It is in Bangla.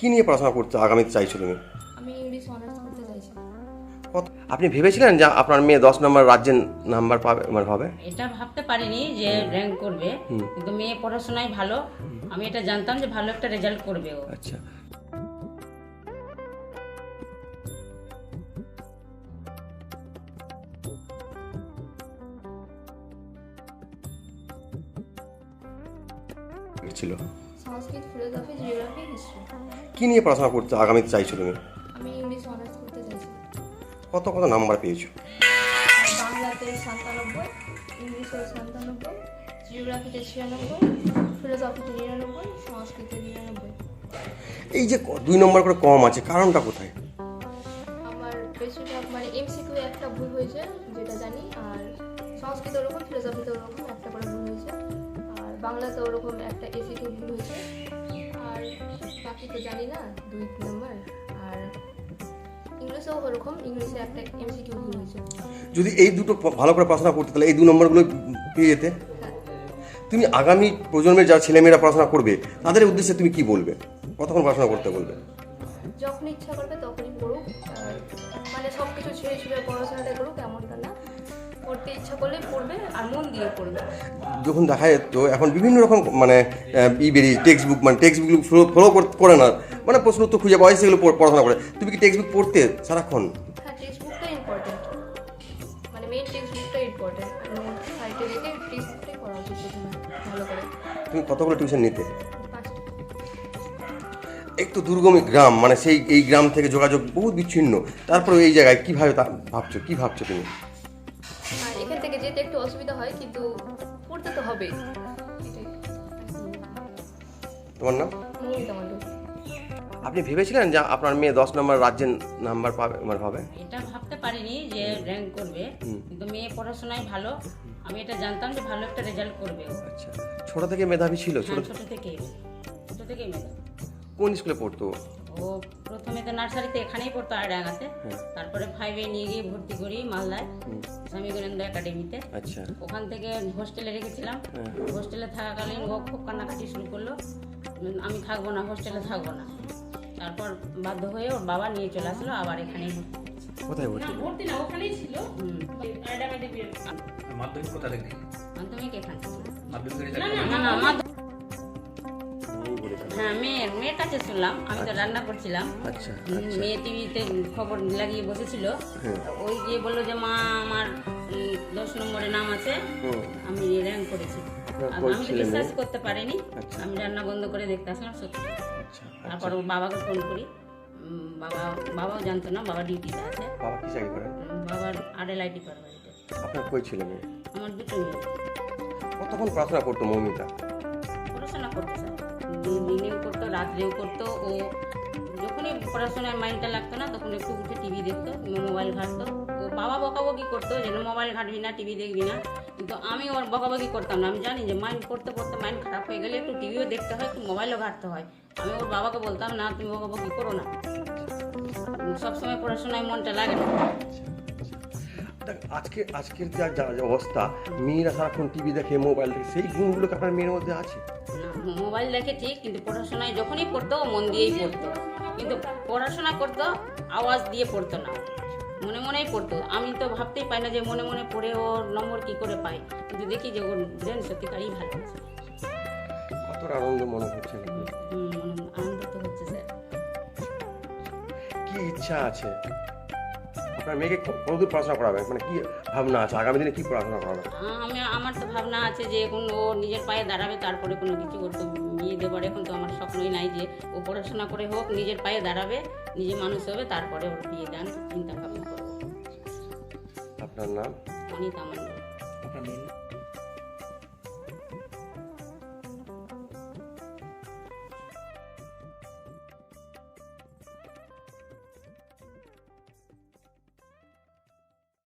কি নিয়ে পড়াশোনা করতে আগামীতে চাইছো তুমি? আমি ইংলিশ অনার্স করতে চাইছি। আপনি ভেবেছিলেন যে আপনার মেয়ে দশ নম্বর রাজ্যের নাম্বার পাবে মানে হবে এটা ভাবতে পারিনি যে র্যাঙ্ক করবে কিন্তু মেয়ে পড়াশোনায় ভালো। আমি এটা জানতাম যে ভালো একটা রেজাল্ট করবে ও। আচ্ছা। ছিল। Sanskrit philosophy geography history. কি নিয়ে পড়াশোনা করতে আগামীতে চাইছো তুমি আমি ইংলিশ অনার্স করতে চাইছি কত কত নাম্বার পেয়েছ? বাংলাতে সাতানব্বই ইংলিশে সাতানব্বই জিওগ্রাফিতে ছিয়ানব্বই ফিলোসফিতে নিরানব্বই সংস্কৃতে নিরানব্বই। এই যে দুই নম্বর করে কম আছে কারণটা কোথায়? আমার বেশিরভাগ মানে এমসিকিউ একটা ভুল হয়েছে যেটা জানি আর সংস্কৃত ওরকম ফিলোসফিতে ওরকম একটা করে ভুল হয়েছে। বাংলাতে ওরকম একটা এসিকিউ ভুল হয়েছে। আর বাকি তো জানি না দুই নম্বর। আর ইংলিশেও ওরকম ইংলিশে একটা এমসিকিউ ভুল হয়েছে। যদি এই দুটো ভালো করে পড়াশোনা করতে তাহলে এই দু নম্বরগুলো পেয়ে যেতে। তুমি আগামী প্রজন্মের যারা ছেলেমেয়েরা পড়াশোনা করবে তাদের উদ্দেশ্যে তুমি কি বলবে? কতক্ষণ পড়াশোনা করতে বলবে? যখন ইচ্ছা করবে তখনই পড়ুক। মানে সব কিছু ছেড়ে ছুড়ে পড়াশোনাটা করুক এমনটা না। পড়তে ইচ্ছা করলে পড়বে আর মন দিয়ে পড়বে। যখন দেখা যেত এখন বিভিন্ন রকম মানে ই বেরিয়ে টেক্সট বুক মানে টেক্সট বুকগুলো ফলো করে না। মানে প্রশ্ন উত্তর খুঁজে পাওয়া সেগুলো পড়াশোনা করে। তুমি কি টেক্সট বুক পড়তে সারাক্ষণ? হ্যাঁ টেক্সট বুকটা ইম্পর্টেন্ট মানে মেইন টেক্সট বুকটা ইম্পর্টেন্ট নোট রেখে টেক্সট বুকটাই পড়া উচিত ভালো করে। তুমি কতগুলো টিউশন নিতে? একটু দুর্গম গ্রাম মানে সেই এই গ্রাম থেকে যোগাযোগ বহু বিচ্ছিন্ন। তারপরে এই জায়গায় কীভাবে তা ভাবছ কি ভাবছ তুমি? যেতে একটু অসুবিধা হয় কিন্তু পড়তে তো এটাই। তোমার নাম? মৌমিতা মণ্ডল আপনি ভেবেছিলেন যে আপনার মেয়ে দশ নম্বর রাজ্যের নাম্বার পাবে মানে হবে? এটা ভাবতে পারিনি যে র্যাঙ্ক করবে কিন্তু মেয়ে পড়াশোনায় ভালো। আমি এটা জানতাম যে ভালো একটা রেজাল্ট করবে আচ্ছা। ছোট থেকে মেধাবী ছিল ছোট হ্যাঁ, ছোট থেকেই। ছোট থেকেই মেধা কোন স্কুলে পড়তো ও প্রথমে তো নার্সারিতে এখানেই পড়তো আড়াঙ্গাতে তারপরে ফাইভে নিয়ে গিয়ে ভর্তি করি মালদায় স্বামী গুরেন্দ্র একাডেমিতে। আচ্ছা। ওখান থেকে হোস্টেলে রেখেছিলাম। হোস্টেলে থাকাকালীন ও খুব কান্নাকাটি শুরু করল আমি থাকব না হোস্টেলে থাকব না। তারপর বাধ্য হয়ে ওর বাবা নিয়ে চলে আসলো আবার এখানেই ভর্তি কোথায় ভর্তি ভর্তি না ওখানেই ছিল। মাধ্যমিক কোথা থেকে? মাধ্যমিক এখানে না না হ্যাঁ মেয়ের মেয়ের কাছে শুনলাম আমি তো রান্না করছিলাম। আচ্ছা মেয়ে টিভিতে খবর লাগিয়ে বসেছিল। হ্যাঁ। ওই গিয়ে বলল যে মা আমার দশ নম্বরে নাম আছে। আমি র্যাঙ্ক করেছি। আমি ছেলে বিশ্বাস করতে পারিনি। আচ্ছা। আমি রান্না বন্ধ করে দেখতে আসলাম সত্যি। আচ্ছা তারপর বাবাকে ফোন করি। বাবা বাবাও জানতো না বাবা ডিউটিতে আছে। বাবা কি চাকরি করেন বাবার আপনার কই ছেলে মেয়ে আমার দুটো মেয়ে। কতক্ষণ পড়াশোনা করতো মৌমিতা? পড়াশোনা করতে স্যার। দিন- দিনেও করতো, রাত্রেও করতো। ও যখনই পড়াশোনায় মাইন্ডটা লাগতো না, তখন একটু উঠে টিভি দেখতো মোবাইল ঘাটতো। ও বাবা বকাবকি করতো, যেন মোবাইল ঘাটবি না টিভি দেখবি না। কিন্তু আমি ওর বকাবকি করতাম না। আমি জানি যে মাইন্ড করতে করতে মাইন্ড খারাপ হয়ে গেলে একটু টিভিও দেখতে হয়, একটু মোবাইলও ঘাটতে হয়। আমি ওর বাবাকে বলতাম, না, তুমি বকাবকি করো না। সবসময় পড়াশোনায় মনটা লাগে না। আজকে আজকের যা যা অবস্থা মেয়েরা সারাক্ষণ টিভি দেখে মোবাইল দেখে সেই গুণগুলো কি আপনার মেয়ের মধ্যে আছে? মোবাইল দেখে ঠিক কিন্তু পড়াশোনায় যখনই পড়তো মন দিয়েই পড়তো। কিন্তু পড়াশোনা করতো আওয়াজ দিয়ে পড়তো না। মনে মনেই পড়তো। আমি তো ভাবতেই পাই না যে মনে মনে পড়ে ওর নম্বর কি করে পাই। কিন্তু দেখি যে ওর ব্রেন সত্যিকারই ভালো কতটা আনন্দ মনে হচ্ছে মনে- আনন্দিত হচ্ছে স্যার। কি ইচ্ছা আছে? আপনার মেয়েকে কতদূর পড়াশোনা করাবেন মানে কি ভাবনা আছে? আগামী দিনে কি পড়াশোনা করাবেন আমি আমার তো ভাবনা আছে যে এখন ও নিজের পায়ে দাঁড়াবে তারপরে কোনো কিছু করতে তো বিয়ে দেবার। এখন তো আমার স্বপ্নই নাই যে ও পড়াশোনা করে হোক নিজের পায়ে দাঁড়াবে নিজে মানুষ হবে তারপরে ওর বিয়ে দেন চিন্তা ভাবনা করব। আপনার নাম? অনিতা মণ্ডল আপনার মেয়ে